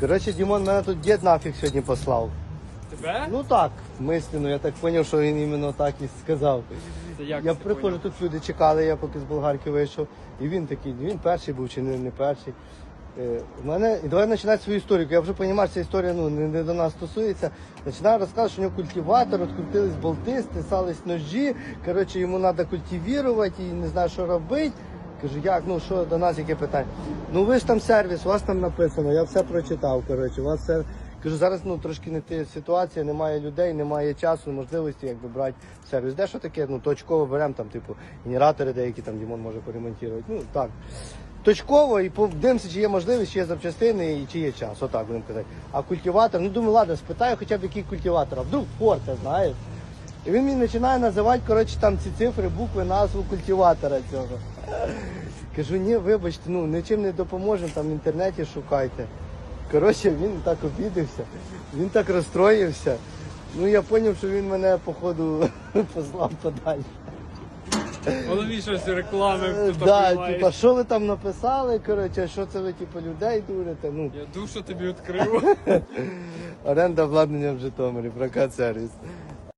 Коротше, Дімон, мене тут дід нафіг сьогодні послав. Тебе? Ну так, мислено, я так зрозумів, що він іменно так і сказав. Це як Я це приходжу, поняв? тут люди чекали, я поки з болгарки вийшов. І він такий, він перший був чи не, не перший. Е, в мене, і давай починати свою історію. Я вже розумію, що ця історія ну, не, не до нас стосується. Починаю розказувати, що у нього культиватор, відкрутились болти, стисались ножі. Коротше, йому треба культивувати і не знаю, що робити. Кажу, як, ну що до нас, яке питання? Ну ви ж там сервіс, у вас там написано, я все прочитав. Коротше, у вас все. Кажу, зараз ну трошки не та ситуація, немає людей, немає часу, можливості якби брати сервіс. Де що таке? Ну точково беремо там, типу, генератори деякі там Дімон може поремонтувати. Ну так. Точково і подивимося, чи є можливість, чи є запчастини і чи є час. Отак будемо казати. А культиватор, ну думаю, ладно, спитаю хоча б який культиватор, а вдруг форте, знаєш. І він мені починає називати, коротше, там ці цифри, букви, назву культиватора цього. Кажу, ні, вибачте, ну нічим не допоможемо, там в інтернеті шукайте. Коротше, він так обідався, він так розстроївся. Ну я зрозумів, що він мене, походу, послав подалі. Голові щось реклами Е, Да, типа, що ви там написали, коротше, що це ви типу, людей дурите? Ну, Я душу тобі відкрив. оренда обладнання в Житомирі, прокат сервіс.